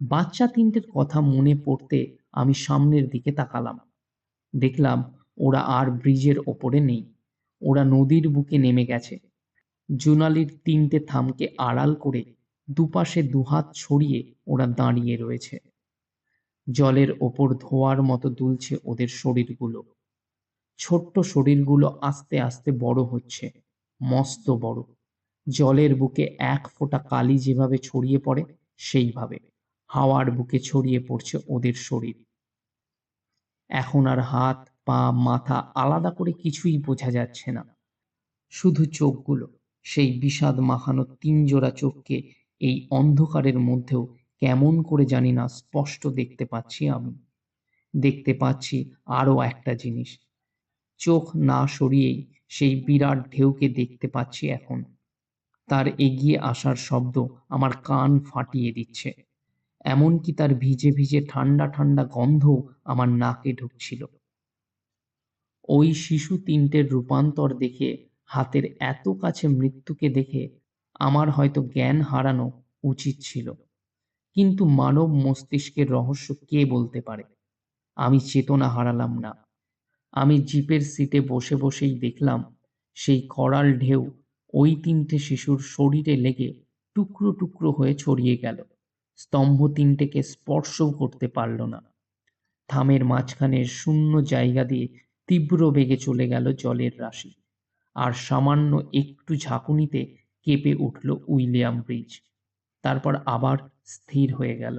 বাচ্চা তিনটের কথা মনে পড়তে আমি সামনের দিকে তাকালাম। দেখলাম ওরা আর ব্রিজের ওপরে নেই। ওরা নদীর বুকে নেমে গেছে। জুনালির তিনটে থামকে আড়াল করে দুপাশে দুহাত ছড়িয়ে ওরা দাঁড়িয়ে রয়েছে। জলের ওপর ধোয়ার মতো দুলছে ওদের শরীরগুলো। ছোট্ট শরীরগুলো আস্তে আস্তে বড় হচ্ছে, মস্ত বড়। জলের বুকে এক ফোঁটা কালি যেভাবে ছড়িয়ে পড়ে, সেইভাবে। হাওয়ার বুকে ছড়িয়ে পড়ছে ওদের শরীর। এখন আর হাত, পা, মাথা আলাদা করে কিছুই বোঝা যাচ্ছে না। শুধু চোখগুলো, সেই বিষাদ মাখানো তিন জোড়া চোখকে এই অন্ধকারের মধ্যেও কেমন করে জানি না স্পষ্ট দেখতে পাচ্ছি আমি। দেখতে পাচ্ছি আরও একটা জিনিস। চোখ না সরিয়েই সেই বিরাট ঢেউকে দেখতে পাচ্ছি এখন। তার এগিয়ে আসার শব্দ আমার কান ফাটিয়ে দিচ্ছে। এমনকি তার ভিজে ভিজে ঠান্ডা ঠান্ডা গন্ধ আমার নাকে ঢুকছিল। ওই শিশু তিনটের রূপান্তর দেখে, হাতের এত কাছে মৃত্যুকে দেখে আমার হয়তো জ্ঞান হারানো উচিত ছিল। কিন্তু মানব মস্তিষ্কের রহস্য কে বলতে পারে? আমি চেতনা হারালাম না। আমি জিপের সিটে বসে বসেই দেখলাম, সেই করাল ঢেউ ওই তিনটে শিশুর শরীরে লেগে টুকরো টুকরো হয়ে ছড়িয়ে গেল। স্তম্ভ তিনটেকে স্পর্শও করতে পারল না। থামের মাঝখানের শূন্য জায়গা দিয়ে তীব্র বেগে চলে গেল জলের রাশি আর সামান্য একটু ঝাঁকুনিতে কেঁপে উঠল উইলিয়াম ব্রিজ। তারপর আবার স্থির হয়ে গেল।